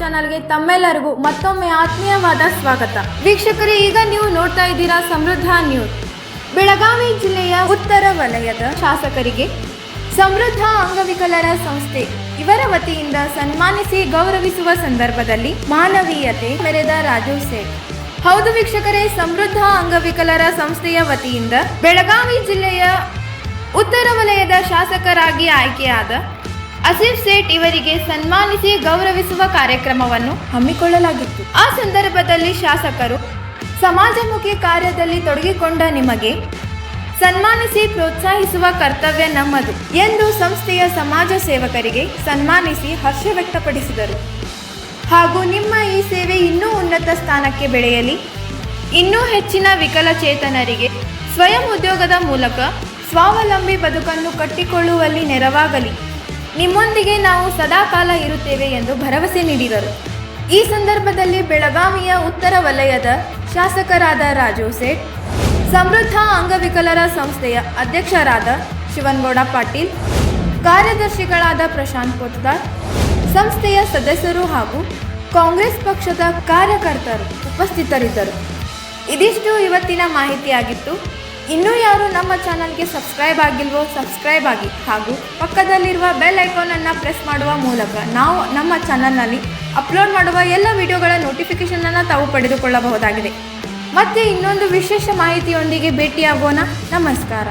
ಚಾನಲ್ಗೆ ತಮ್ಮೆಲ್ಲರಿಗೂ ಮತ್ತೊಮ್ಮೆ ಆತ್ಮೀಯವಾದ ಸ್ವಾಗತ. ವೀಕ್ಷಕರೇ, ಈಗ ನೀವು ನೋಡ್ತಾ ಇದ್ದೀರಾ ಸಮೃದ್ಧ ನ್ಯೂಸ್. ಬೆಳಗಾವಿ ಜಿಲ್ಲೆಯ ಉತ್ತರ ವಲಯದ ಶಾಸಕರಿಗೆ ಸಮೃದ್ಧ ಅಂಗವಿಕಲರ ಸಂಸ್ಥೆ ಇವರ ವತಿಯಿಂದ ಸನ್ಮಾನಿಸಿ ಗೌರವಿಸುವ ಸಂದರ್ಭದಲ್ಲಿ ಮಾನವೀಯತೆ ಮೆರೆದ ರಾಜು ಸೇಠ್. ಹೌದು ವೀಕ್ಷಕರೇ, ಸಮೃದ್ಧ ಅಂಗವಿಕಲರ ಸಂಸ್ಥೆಯ ವತಿಯಿಂದ ಬೆಳಗಾವಿ ಜಿಲ್ಲೆಯ ಉತ್ತರ ವಲಯದ ಶಾಸಕರಾಗಿ ಆಯ್ಕೆಯಾದ ಅಸೀಫ್ ಸೇಠ್ ಇವರಿಗೆ ಸನ್ಮಾನಿಸಿ ಗೌರವಿಸುವ ಕಾರ್ಯಕ್ರಮವನ್ನು ಹಮ್ಮಿಕೊಳ್ಳಲಾಗಿತ್ತು. ಆ ಸಂದರ್ಭದಲ್ಲಿ ಶಾಸಕರು ಸಮಾಜಮುಖಿ ಕಾರ್ಯದಲ್ಲಿ ತೊಡಗಿಕೊಂಡ ನಿಮಗೆ ಸನ್ಮಾನಿಸಿ ಪ್ರೋತ್ಸಾಹಿಸುವ ಕರ್ತವ್ಯ ನಮ್ಮದು ಎಂದು ಸಂಸ್ಥೆಯ ಸಮಾಜ ಸೇವಕರಿಗೆ ಸನ್ಮಾನಿಸಿ ಹರ್ಷ ವ್ಯಕ್ತಪಡಿಸಿದರು. ಹಾಗೂ ನಿಮ್ಮ ಈ ಸೇವೆ ಇನ್ನೂ ಉನ್ನತ ಸ್ಥಾನಕ್ಕೆ ಬೆಳೆಯಲಿ. ಇನ್ನೂ ಹೆಚ್ಚಿನ ವಿಕಲಚೇತನರಿಗೆ ಸ್ವಯಂ ಉದ್ಯೋಗದ ಮೂಲಕ ಸ್ವಾವಲಂಬಿ ಬದುಕನ್ನು ಕಟ್ಟಿಕೊಳ್ಳುವಲ್ಲಿ ನೆರವಾಗಲಿ. ನಿಮ್ಮೊಂದಿಗೆ ನಾವು ಸದಾಕಾಲ ಇರುತ್ತೇವೆ ಎಂದು ಭರವಸೆ ನೀಡಿದರು. ಈ ಸಂದರ್ಭದಲ್ಲಿ ಬೆಳಗಾವಿಯ ಉತ್ತರ ವಲಯದ ಶಾಸಕರಾದ ರಾಜು ಸೇಠ್, ಸಮೃದ್ಧ ಅಂಗವಿಕಲರ ಸಂಸ್ಥೆಯ ಅಧ್ಯಕ್ಷರಾದ ಶಿವನ್ಗೌಡ ಪಾಟೀಲ್, ಕಾರ್ಯದರ್ಶಿಗಳಾದ ಪ್ರಶಾಂತ್ ಪೋತ್ದಾರ್ ಸಂಸ್ಥೆಯ ಸದಸ್ಯರು ಹಾಗೂ ಕಾಂಗ್ರೆಸ್ ಪಕ್ಷದ ಕಾರ್ಯಕರ್ತರು ಉಪಸ್ಥಿತರಿದ್ದರು. ಇದಿಷ್ಟು ಇವತ್ತಿನ ಮಾಹಿತಿಯಾಗಿತ್ತು. ಇನ್ನೂ ಯಾರು ನಮ್ಮ ಚಾನಲ್ಗೆ ಸಬ್ಸ್ಕ್ರೈಬ್ ಆಗಿಲ್ವೋ ಸಬ್ಸ್ಕ್ರೈಬ್ ಆಗಿ ಹಾಗೂ ಪಕ್ಕದಲ್ಲಿರುವ ಬೆಲ್ ಐಕಾನನ್ನು ಪ್ರೆಸ್ ಮಾಡುವ ಮೂಲಕ ನಾವು ನಮ್ಮ ಚಾನಲ್ನಲ್ಲಿ ಅಪ್ಲೋಡ್ ಮಾಡುವ ಎಲ್ಲ ವಿಡಿಯೋಗಳ ನೋಟಿಫಿಕೇಷನನ್ನು ತಾವು ಪಡೆದುಕೊಳ್ಳಬಹುದಾಗಿದೆ. ಮತ್ತೆ ಇನ್ನೊಂದು ವಿಶೇಷ ಮಾಹಿತಿಯೊಂದಿಗೆ ಭೇಟಿಯಾಗೋಣ. ನಮಸ್ಕಾರ.